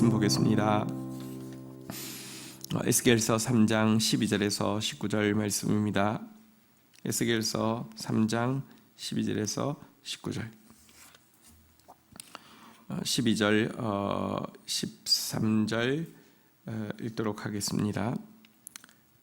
말씀 보겠습니다. 어, 에스겔서 3장 12절에서 19절 말씀입니다. 에스겔서 3장 12절에서 19절. 어, 12절, 어, 13절 어, 읽도록 하겠습니다.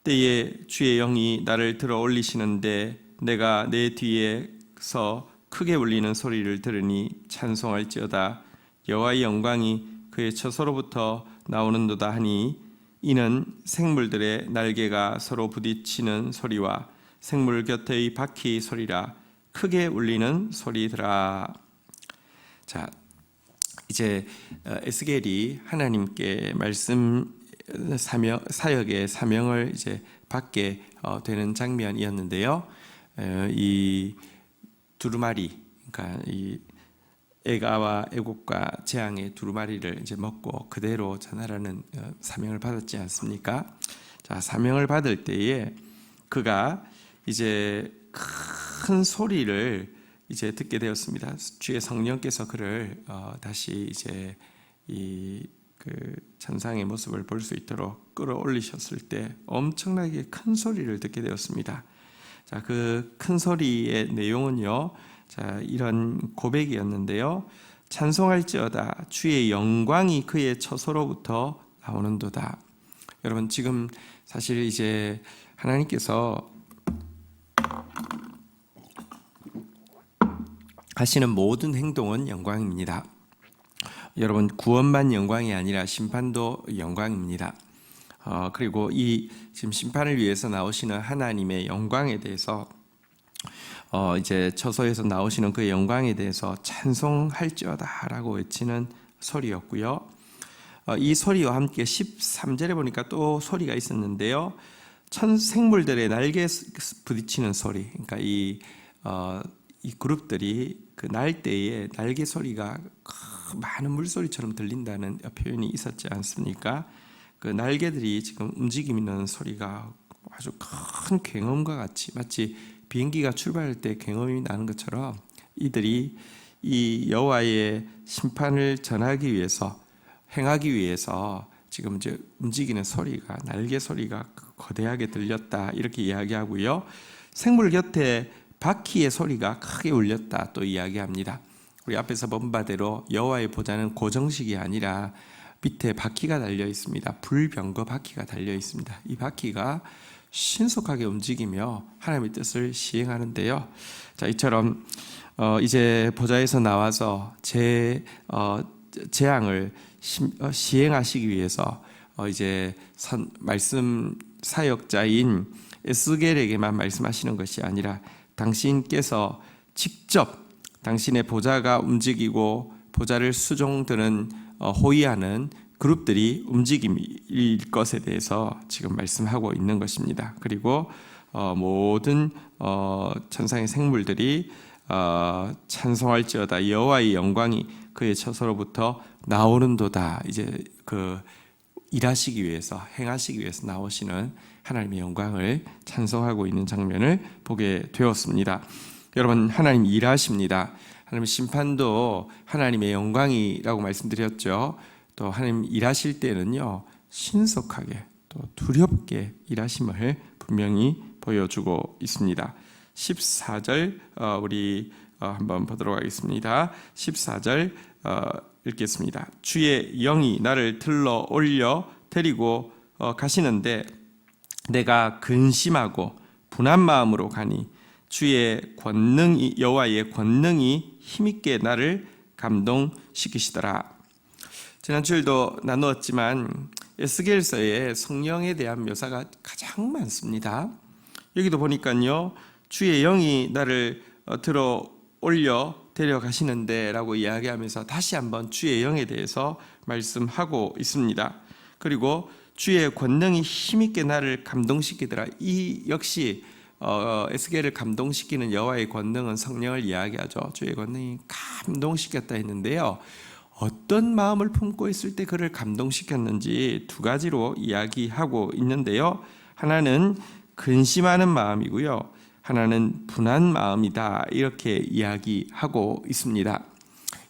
때에 주의 영이 나를 들어 올리시는데 내가 내 뒤에서 크게 울리는 소리를 들으니 찬송할지어다 여호와의 영광이 그의 처소로부터 나오는도다 하니 이는 생물들의 날개가 서로 부딪히는 소리와 생물 곁의 바퀴 소리라 크게 울리는 소리더라. 자, 이제 어, 에스겔이 하나님께 말씀 사명 사역의 사명을 이제 받게 어, 되는 장면이었는데요. 어, 이 두루마리, 그러니까 이 애가와 애국과 재앙의 두루마리를 이제 먹고 그대로 전하라는 어, 사명을 받았지 않습니까? 자, 사명을 받을 때에 그가 이제 큰 소리를 이제 듣게 되었습니다. 주의 성령께서 그를 어, 다시 이제 이 그 천상의 모습을 볼 수 있도록 끌어올리셨을 때 엄청나게 큰 소리를 듣게 되었습니다. 자, 그 큰 소리의 내용은요. 자, 이런 고백이었는데요. 찬송할지어다 주의 영광이 그의 처소로부터 나오는도다. 여러분 지금 사실 이제 하나님께서 하시는 모든 행동은 영광입니다. 여러분 구원만 영광이 아니라 심판도 영광입니다. 어, 그리고 이 지금 심판을 위해서 나오시는 하나님의 영광에 대해서 어, 이제 처소에서 나오시는 그 영광에 대해서 찬송할지어다라고 외치는 소리였고요. 어, 이 소리와 함께 13절에 보니까 또 소리가 있었는데요. 천 생물들의 날개 부딪히는 소리. 그러니까 이, 어, 이 그룹들이 그날 때에 날개 소리가 많은 물소리처럼 들린다는 표현이 있었지 않습니까? 그 날개들이 지금 움직이는 소리가 아주 큰 굉음과 같이 마치 비행기가 출발할 때 굉음이 나는 것처럼 이들이 이 여호와의 심판을 전하기 위해서 행하기 위해서 지금 이제 움직이는 소리가 날개 소리가 거대하게 들렸다 이렇게 이야기하고요. 생물 곁에 바퀴의 소리가 크게 울렸다 또 이야기합니다. 우리 앞에서 본 바대로 여호와의 보좌는 고정식이 아니라 밑에 바퀴가 달려 있습니다. 불병거 바퀴가 달려 있습니다. 이 바퀴가 신속하게 움직이며 하나님의 뜻을 시행하는데요. 자, 이처럼 어, 이제 보좌에서 나와서 제 어, 재앙을 시, 어, 시행하시기 위해서 어, 이제 선, 말씀 사역자인 에스겔에게만 말씀하시는 것이 아니라 당신께서 직접 당신의 보좌가 움직이고 보좌를 수종드는 어, 호위하는 그룹들이 움직임일 것에 대해서 지금 말씀하고 있는 것입니다. 그리고 어, 모든 어, 천상의 생물들이 어, 찬송할지어다 여호와의 영광이 그의 처소로부터 나오는도다. 이제 그 일하시기 위해서 행하시기 위해서 나오시는 하나님의 영광을 찬송하고 있는 장면을 보게 되었습니다. 여러분 하나님 일하십니다. 하나님 심판도 하나님의 영광이라고 말씀드렸죠. 또 하나님 일하실 때는요 신속하게 또 두렵게 일하심을 분명히 보여주고 있습니다. 14절 어, 우리 어, 한번 보도록 하겠습니다. 14절 어, 읽겠습니다. 주의 영이 나를 들러 올려 데리고 가시는데 내가 근심하고 분한 마음으로 가니 주의 권능이 여호와의 권능이 힘있게 나를 감동시키시더라. 지난 주일도 나누었지만 에스겔서에 성령에 대한 묘사가 가장 많습니다. 여기도 보니까요. 주의 영이 나를 어, 들어 올려 데려가시는데라고 이야기하면서 다시 한번 주의 영에 대해서 말씀하고 있습니다. 그리고 주의 권능이 힘있게 나를 감동시키더라. 이 역시 어, 에스겔을 감동시키는 여호와의 권능은 성령을 이야기하죠. 주의 권능이 감동시켰다 했는데요. 어떤 마음을 품고 있을 때 그를 감동시켰는지 두 가지로 이야기하고 있는데요. 하나는 근심하는 마음이고요. 하나는 분한 마음이다. 이렇게 이야기하고 있습니다.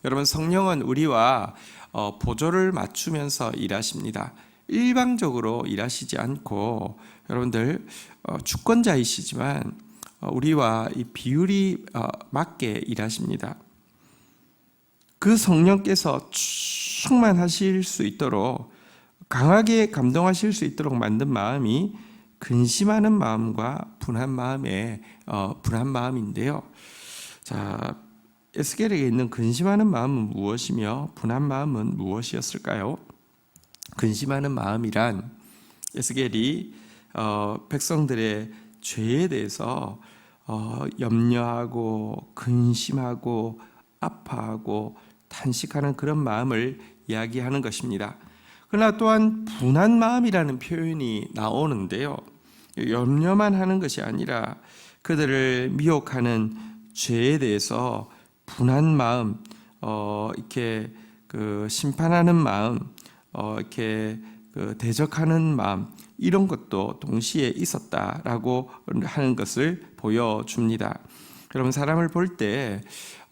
여러분 성령은 우리와 어, 보조를 맞추면서 일하십니다. 일방적으로 일하시지 않고 여러분들 어, 주권자이시지만 어, 우리와 이 비율이 어, 맞게 일하십니다. 그 성령께서 충만하실 수 있도록 강하게 감동하실 수 있도록 만든 마음이 근심하는 마음과 분한 마음의 어, 분한 마음인데요. 자, 에스겔에게 있는 근심하는 마음은 무엇이며 분한 마음은 무엇이었을까요? 근심하는 마음이란 에스겔이 어, 백성들의 죄에 대해서 어, 염려하고 근심하고 아파하고 탄식하는 그런 마음을 이야기하는 것입니다. 그러나 또한 분한 마음이라는 표현이 나오는데요. 염려만 하는 것이 아니라 그들을 미혹하는 죄에 대해서 분한 마음, 어, 이렇게 그 심판하는 마음, 어, 이렇게 그 대적하는 마음 이런 것도 동시에 있었다라고 하는 것을 보여줍니다. 여러분 사람을 볼 때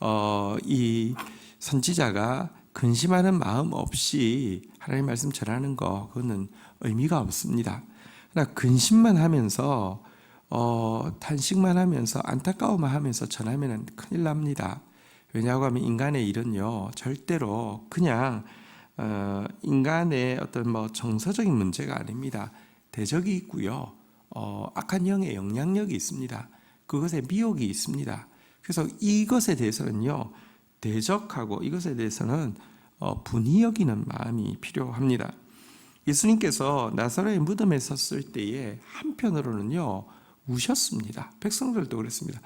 어, 이 선지자가 근심하는 마음 없이 하나님 말씀 전하는 거 그거는 의미가 없습니다. 그러나 근심만 하면서 어, 탄식만 하면서 안타까워만 하면서 전하면 큰일 납니다. 왜냐하고 하면 인간의 일은요 절대로 그냥 어, 인간의 어떤 뭐 정서적인 문제가 아닙니다. 대적이 있고요. 어, 악한 영의 영향력이 있습니다. 그것에 미혹이 있습니다. 그래서 이것에 대해서는요, 대적하고 이것에 대해서는 어, 분이 여기는 마음이 필요합니다. 예수님께서 나사로의 무덤에 섰을 때에 한편으로는요, 우셨습니다. 백성들도 그랬습니다.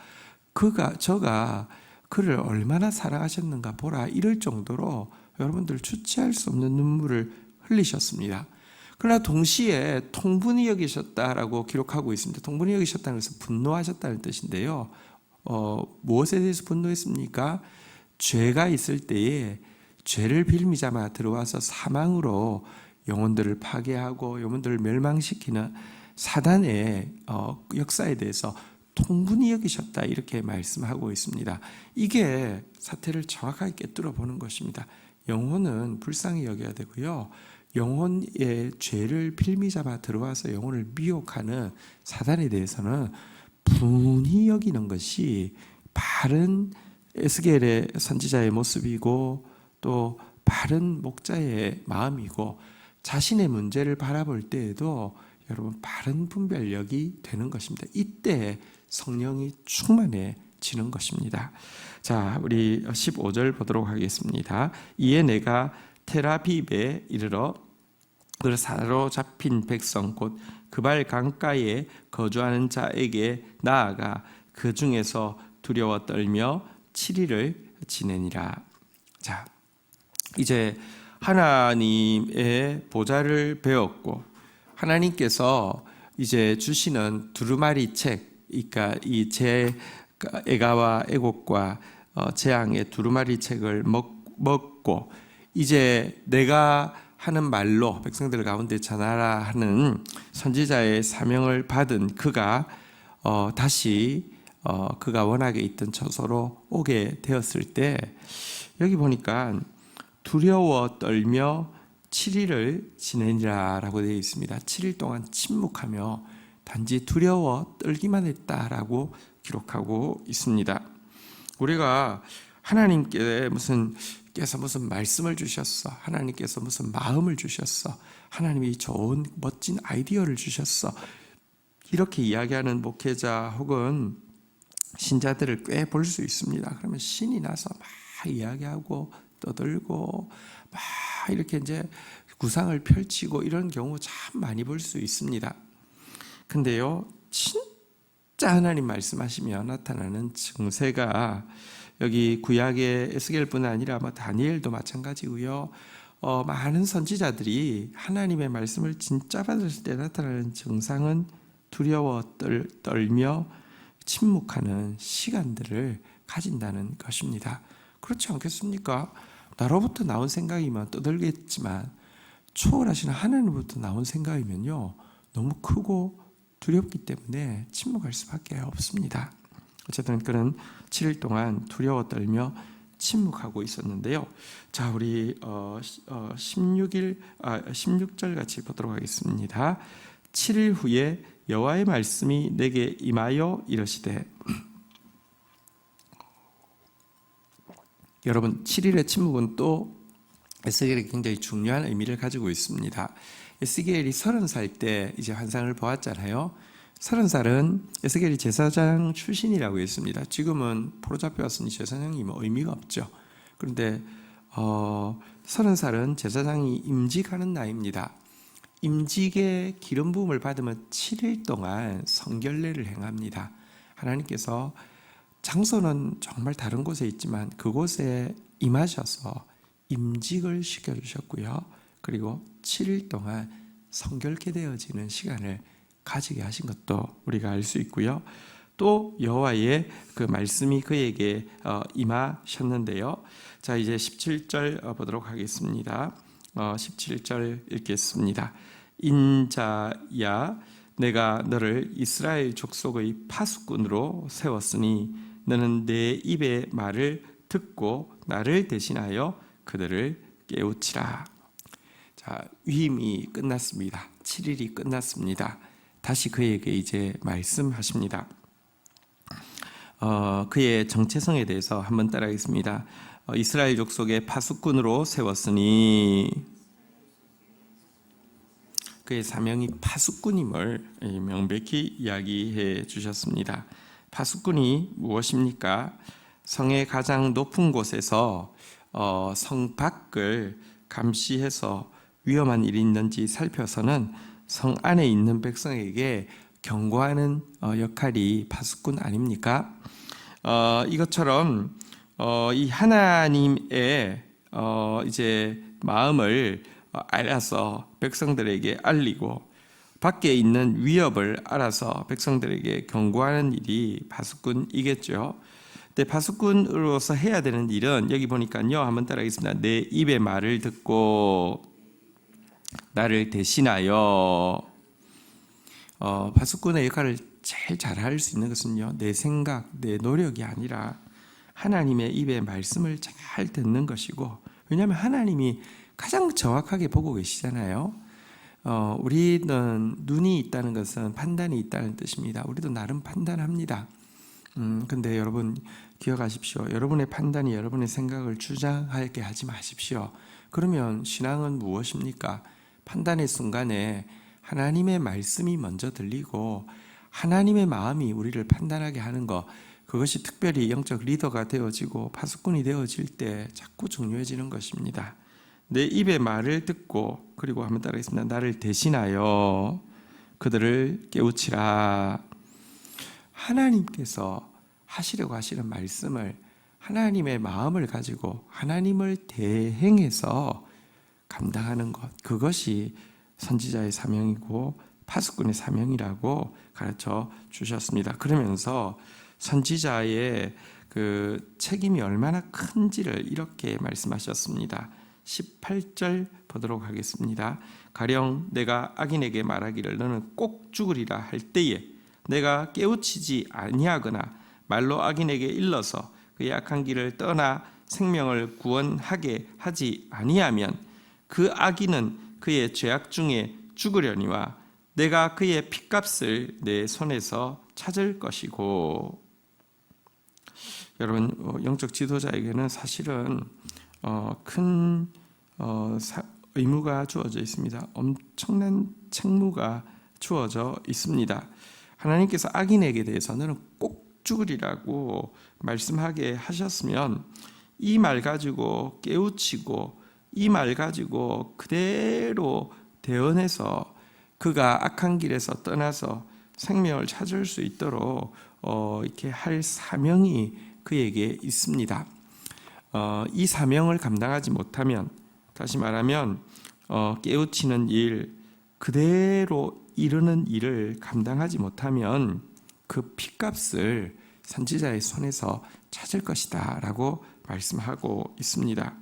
그가, 저가 그를 얼마나 사랑하셨는가 보라 이럴 정도로 여러분들 주체할 수 없는 눈물을 흘리셨습니다. 그러나 동시에 통분이 여기셨다라고 기록하고 있습니다. 통분이 여기셨다는 것은 분노하셨다는 뜻인데요. 어, 무엇에 대해서 분노했습니까? 죄가 있을 때에 죄를 빌미자마 들어와서 사망으로 영혼들을 파괴하고 영혼들을 멸망시키는 사단의 어, 역사에 대해서 통분이 여기셨다 이렇게 말씀하고 있습니다. 이게 사태를 정확하게 꿰뚫어 보는 것입니다. 영혼은 불쌍히 여겨야 되고요. 영혼의 죄를 필미 잡아 들어와서 영혼을 미혹하는 사단에 대해서는 분이 여기는 것이 바른 에스겔의 선지자의 모습이고 또 바른 목자의 마음이고 자신의 문제를 바라볼 때에도 여러분 바른 분별력이 되는 것입니다. 이때 성령이 충만해지는 것입니다. 자, 우리 15절 보도록 하겠습니다. 이에 내가 테라비베 이르러 그 사로잡힌 백성 곧 그발 강가에 거주하는 자에게 나아가 그 중에서 두려워 떨며 7일을 지내니라. 자, 이제 하나님의 보좌를 배웠고 하나님께서 이제 주시는 두루마리 책, 그러니까 이제 에가와 애곡과 어, 재앙의 두루마리 책을 먹, 먹고 이제 내가 하는 말로 백성들 가운데 전하라 하는 선지자의 사명을 받은 그가 어, 다시 어, 그가 원하게 있던 처소로 오게 되었을 때 여기 보니까 두려워 떨며 7일을 지내니라라고 되어 있습니다. 7일 동안 침묵하며 단지 두려워 떨기만 했다라고 기록하고 있습니다. 우리가 하나님께 무슨 께서 무슨 말씀을 주셨어. 하나님께서 무슨 마음을 주셨어. 하나님이 좋은 멋진 아이디어를 주셨어. 이렇게 이야기하는 목회자 혹은 신자들을 꽤 볼 수 있습니다. 그러면 신이 나서 막 이야기하고 떠들고 막 이렇게 이제 구상을 펼치고 이런 경우 참 많이 볼 수 있습니다. 근데요, 진짜 하나님 말씀하시면 나타나는 증세가 여기 구약의 에스겔뿐 아니라 뭐 다니엘도 마찬가지고요. 어, 많은 선지자들이 하나님의 말씀을 진짜 받을 때 나타나는 증상은 두려워 떨, 떨며 침묵하는 시간들을 가진다는 것입니다. 그렇지 않겠습니까? 나로부터 나온 생각이면 떠들겠지만 초월하시는 하나님부터 나온 생각이면요 너무 크고 두렵기 때문에 침묵할 수밖에 없습니다. 어쨌든 그는 7일 동안 두려워 떨며 침묵하고 있었는데요. 자, 우리 어, 시- 어 16일 아 16절 같이 보도록 하겠습니다. 7일 후에 여호와의 말씀이 내게 임하여 이르시되 여러분 7일의 침묵은 또 에스겔이 굉장히 중요한 의미를 가지고 있습니다. 에스겔이 30살 때 이제 환상을 보았잖아요. 30살은 에스겔이 제사장 출신이라고 했습니다. 지금은 포로 잡혀왔으니 제사장이 뭐 의미가 없죠. 그런데 어, 30살은 제사장이 임직하는 나이입니다. 임직의 기름 부음을 받으면 7일 동안 성결례를 행합니다. 하나님께서 장소는 정말 다른 곳에 있지만 그곳에 임하셔서 임직을 시켜 주셨고요. 그리고 7일 동안 성결케 되어지는 시간을 가지게 하신 것도 우리가 알 수 있고요. 또 여호와의 그 말씀이 그에게 어, 임하셨는데요. 자 이제 17절 어, 보도록 하겠습니다. 어, 17절 읽겠습니다. 인자야 내가 너를 이스라엘 족속의 파수꾼으로 세웠으니 너는 내 입의 말을 듣고 나를 대신하여 그들을 깨우치라. 자, 위임이 끝났습니다. 7일이 끝났습니다. 다시 그에게 이제 말씀하십니다. 어, 그의 정체성에 대해서 한번 따라하겠습니다. 어, 이스라엘 족속의 파수꾼으로 세웠으니 그의 사명이 파수꾼임을 명백히 이야기해 주셨습니다. 파수꾼이 무엇입니까? 성의 가장 높은 곳에서 어, 성 밖을 감시해서 위험한 일이 있는지 살펴서는 성 안에 있는 백성에게 경고하는 어, 역할이 파수꾼 아닙니까? 어, 이것처럼 어, 이 하나님의 어, 이제 마음을 어, 알아서 백성들에게 알리고 밖에 있는 위협을 알아서 백성들에게 경고하는 일이 파수꾼이겠죠. 근데 파수꾼으로서 해야 되는 일은 여기 보니까요. 한번 따라하겠습니다. 내 입의 말을 듣고 나를 대신하여 어, 파수꾼의 역할을 제일 잘할 수 있는 것은요. 내 생각, 내 노력이 아니라 하나님의 입의 말씀을 잘 듣는 것이고 왜냐하면 하나님이 가장 정확하게 보고 계시잖아요. 어, 우리는 눈이 있다는 것은 판단이 있다는 뜻입니다. 우리도 나름 판단합니다. 음, 근데 여러분 기억하십시오. 여러분의 판단이 여러분의 생각을 주장하게 하지 마십시오. 그러면 신앙은 무엇입니까? 판단의 순간에 하나님의 말씀이 먼저 들리고 하나님의 마음이 우리를 판단하게 하는 것 그것이 특별히 영적 리더가 되어지고 파수꾼이 되어질 때 자꾸 중요해지는 것입니다. 내 입의 말을 듣고 그리고 한번 따라하겠습니다. 나를 대신하여 그들을 깨우치라. 하나님께서 하시려고 하시는 말씀을 하나님의 마음을 가지고 하나님을 대행해서 감당하는 것 그것이 선지자의 사명이고 파수꾼의 사명이라고 가르쳐 주셨습니다. 그러면서 선지자의 그 책임이 얼마나 큰지를 이렇게 말씀하셨습니다. 18절 보도록 하겠습니다. 가령 내가 악인에게 말하기를 너는 꼭 죽으리라 할 때에 내가 깨우치지 아니하거나 말로 악인에게 일러서 그의 악한 길을 떠나 생명을 구원하게 하지 아니하면 그 악인은 그의 죄악 중에 죽으려니와 내가 그의 핏값을 내 손에서 찾을 것이고 여러분 어, 영적 지도자에게는 사실은 어, 큰 어, 사, 의무가 주어져 있습니다. 엄청난 책무가 주어져 있습니다. 하나님께서 악인에게 대해서는 꼭 죽으리라고 말씀하게 하셨으면 이 말 가지고 깨우치고 이 말 가지고 그대로 대언해서 그가 악한 길에서 떠나서 생명을 찾을 수 있도록 어, 이렇게 할 사명이 그에게 있습니다. 어, 이 사명을 감당하지 못하면 다시 말하면 어, 깨우치는 일 그대로 이루는 일을 감당하지 못하면 그 핏값을 선지자의 손에서 찾을 것이다라고 말씀하고 있습니다.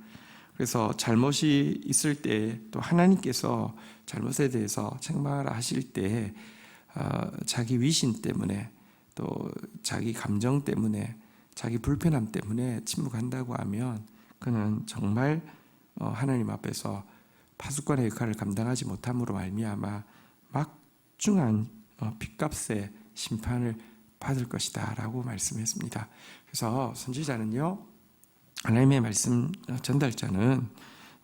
그래서 잘못이 있을 때 또 하나님께서 잘못에 대해서 책망하실 때 어, 자기 위신 때문에 또 자기 감정 때문에 자기 불편함 때문에 침묵한다고 하면 그는 정말 어, 하나님 앞에서 파수꾼의 역할을 감당하지 못함으로 말미암아 막중한 어, 핏값의 심판을 받을 것이다라고 말씀했습니다. 그래서 선지자는요 하나님의 말씀 전달자는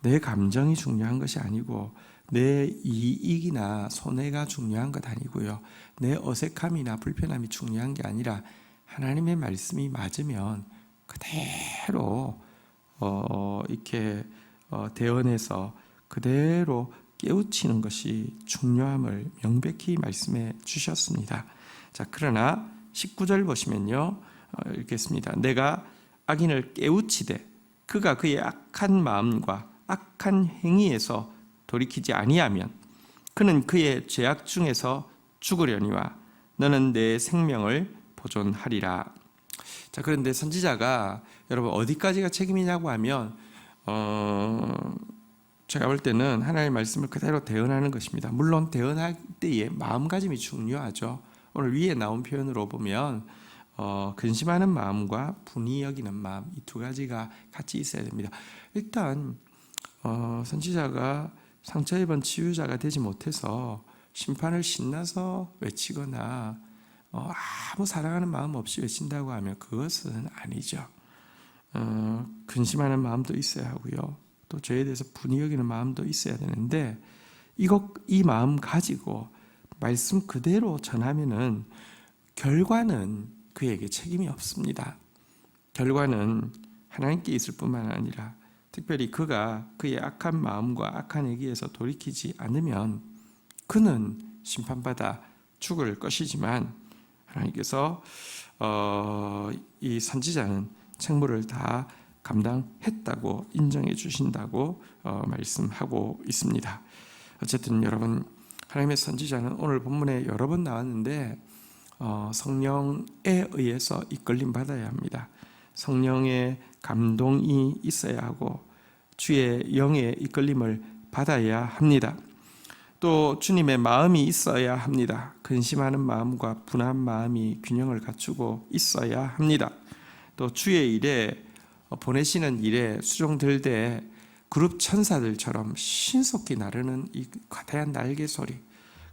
내 감정이 중요한 것이 아니고 내 이익이나 손해가 중요한 것 아니고요 내 어색함이나 불편함이 중요한 게 아니라 하나님의 말씀이 맞으면 그대로 어, 이렇게 어, 대언해서 그대로 깨우치는 것이 중요함을 명백히 말씀해 주셨습니다. 자, 그러나 19절 보시면요. 어, 읽겠습니다. 내가 악인을 깨우치되 그가 그의 악한 마음과 악한 행위에서 돌이키지 아니하면 그는 그의 죄악 중에서 죽으려니와 너는 내 생명을 보존하리라. 자, 그런데 선지자가 여러분 어디까지가 책임이냐고 하면 어 제가 볼 때는 하나님의 말씀을 그대로 대언하는 것입니다. 물론 대언할 때의 마음가짐이 중요하죠. 오늘 위에 나온 표현으로 보면 어, 근심하는 마음과 분이 여기는 마음 이 두 가지가 같이 있어야 됩니다. 일단 어, 선지자가 상처 입은 치유자가 되지 못해서 심판을 신나서 외치거나 어, 아무 사랑하는 마음 없이 외친다고 하면 그것은 아니죠. 어, 근심하는 마음도 있어야 하고요. 또 죄에 대해서 분이 여기는 마음도 있어야 되는데 이것 이 마음 가지고 말씀 그대로 전하면은 결과는 그에게 책임이 없습니다. 결과는 하나님께 있을 뿐만 아니라 특별히 그가 그의 악한 마음과 악한 얘기에서 돌이키지 않으면 그는 심판받아 죽을 것이지만 하나님께서 어, 이 선지자는 책무를 다 감당했다고 인정해 주신다고 어, 말씀하고 있습니다. 어쨌든 여러분 하나님의 선지자는 오늘 본문에 여러 번 나왔는데 어, 성령에 의해서 이끌림 받아야 합니다. 성령의 감동이 있어야 하고 주의 영의 이끌림을 받아야 합니다. 또 주님의 마음이 있어야 합니다. 근심하는 마음과 분한 마음이 균형을 갖추고 있어야 합니다. 또 주의 일에 보내시는 일에 수종될 때 그룹 천사들처럼 신속히 나르는 이 과다한 날개 소리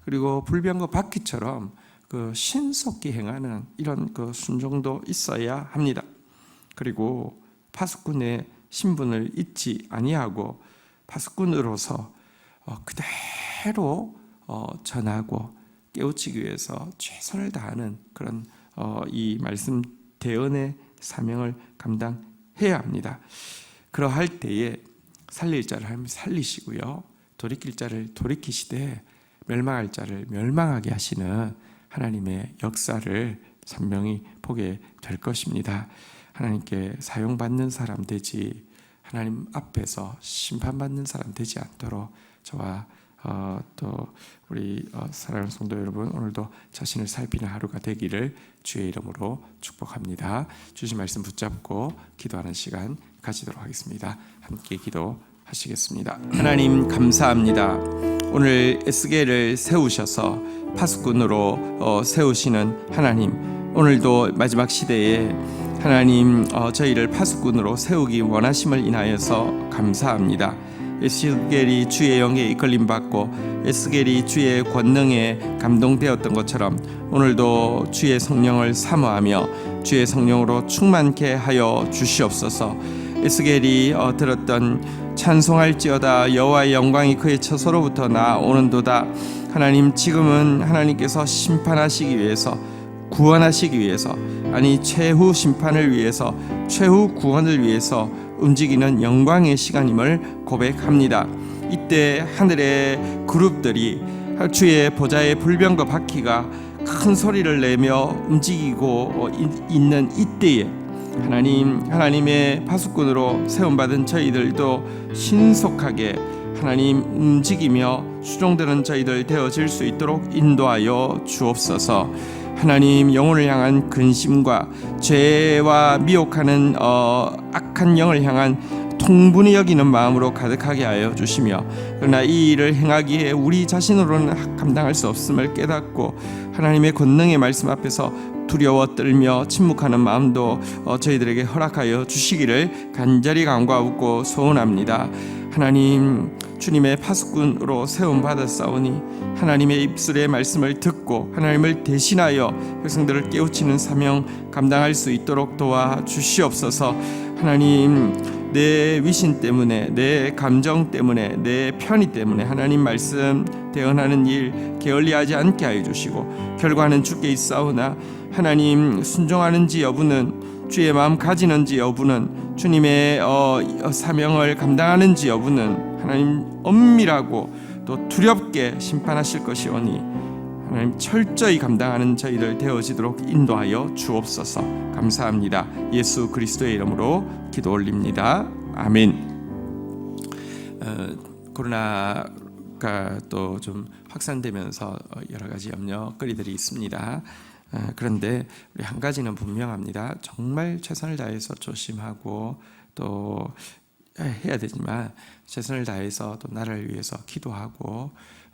그리고 불병거 바퀴처럼 그 신속히 행하는 이런 그 순종도 있어야 합니다. 그리고 파수꾼의 신분을 잊지 아니하고 파수꾼으로서 어, 그대 로 어, 전하고 깨우치기 위해서 최선을 다하는 그런 어, 이 말씀 대언의 사명을 감당해야 합니다. 그러할 때에 살릴 자를 살리시고요. 돌이킬 자를 돌이키시되 멸망할 자를 멸망하게 하시는 하나님의 역사를 선명히 보게 될 것입니다. 하나님께 사용받는 사람 되지 하나님 앞에서 심판받는 사람 되지 않도록 저와 어, 또 우리 어, 사랑하는 성도 여러분 오늘도 자신을 살피는 하루가 되기를 주의 이름으로 축복합니다. 주신 말씀 붙잡고 기도하는 시간 가지도록 하겠습니다. 함께 기도하시겠습니다. 하나님 감사합니다. 오늘 에스겔을 세우셔서 파수꾼으로 어, 세우시는 하나님 오늘도 마지막 시대에 하나님 어, 저희를 파수꾼으로 세우기 원하심을 인하여서 감사합니다. 에스겔이 주의 영에 이끌림 받고 에스겔이 주의 권능에 감동되었던 것처럼 오늘도 주의 성령을 사모하며 주의 성령으로 충만케 하여 주시옵소서. 에스겔이 어, 들었던 찬송할지어다 여호와의 영광이 그의 처소로부터 나오는도다. 하나님 지금은 하나님께서 심판하시기 위해서 구원하시기 위해서 아니 최후 심판을 위해서 최후 구원을 위해서 움직이는 영광의 시간임을 고백합니다. 이때 하늘의 그룹들이 주의 보좌의 불병거 바퀴가 큰 소리를 내며 움직이고 있는 이때에 하나님 하나님의 파수꾼으로 세움받은 저희들도 신속하게 하나님 움직이며 수종되는 저희들 되어질 수 있도록 인도하여 주옵소서. 하나님 영혼을 향한 근심과 죄와 미혹하는 어, 악한 영을 향한 통분히 여기는 마음으로 가득하게 하여 주시며 그러나 이 일을 행하기에 우리 자신으로는 감당할 수 없음을 깨닫고 하나님의 권능의 말씀 앞에서 두려워 떨며 침묵하는 마음도 어, 저희들에게 허락하여 주시기를 간절히 간구하고 소원합니다. 하나님 주님의 파수꾼으로 세움 받았사오니 하나님의 입술의 말씀을 듣고 하나님을 대신하여 백성들을 깨우치는 사명 감당할 수 있도록 도와 주시옵소서. 하나님 내 위신 때문에 내 감정 때문에 내 편의 때문에 하나님 말씀 대언하는 일 게을리하지 않게 하여 주시고 결과는 주께 있사오나 하나님 순종하는지 여부는 주의 마음 가지는지 여부는 주님의 어, 사명을 감당하는지 여부는 하나님 엄밀하고 또 두렵게 심판하실 것이오니 하나님 철저히 감당하는 저희들 되어지도록 인도하여 주옵소서. 감사합니다. 예수 그리스도의 이름으로 기도 올립니다. 아멘. 어, 코로나가 또좀 확산되면서 어, 여러 가지 염려 거리들이 있습니다. 어, 그런데 우리 한 가지는 분명합니다. 정말 최선을 다해서 조심하고 또 해야 되지만 최선을 다해서 또 나라를 위해서 기도하고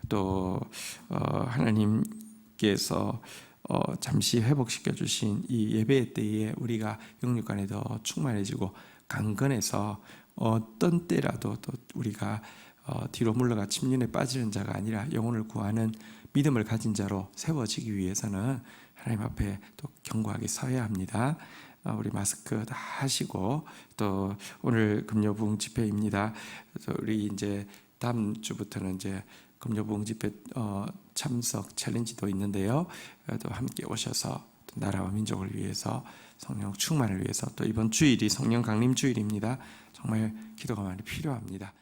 또 어, 하나님께서 어, 잠시 회복시켜 주신 이 예배 때에 우리가 영육간에 더 충만해지고 강건해서 어떤 때라도 또 우리가 어, 뒤로 물러가 침륜에 빠지는 자가 아니라 영혼을 구하는 믿음을 가진 자로 세워지기 위해서는 하나님 앞에 또 견고하게 서야 합니다. 어, 우리 마스크 다 하시고 또 오늘 금요부흥 집회입니다. 그래서 우리 이제 다음 주부터는 이제 금요부흥 집회 어, 참석 챌린지도 있는데요. 어, 또 함께 오셔서 또 나라와 민족을 위해서 성령 충만을 위해서 또 이번 주일이 성령 강림 주일입니다. 정말 기도가 많이 필요합니다.